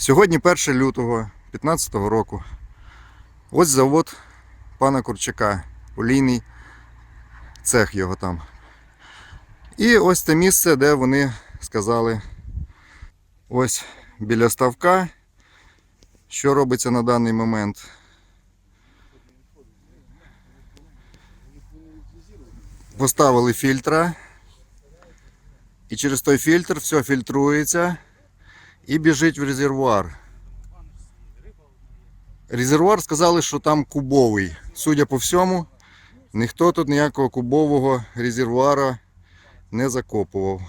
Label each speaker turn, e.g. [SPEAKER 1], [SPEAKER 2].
[SPEAKER 1] Сьогодні 1 лютого 2015 року. Ось завод пана Курчака, олійний цех його там. І ось те місце, де вони сказали, ось біля ставка, що робиться на даний момент. Поставили фільтра, і через той фільтр все фільтрується і біжить в резервуар. Резервуар сказали, що там кубовий. Судя по всьому, ніхто тут ніякого кубового резервуара не закопував.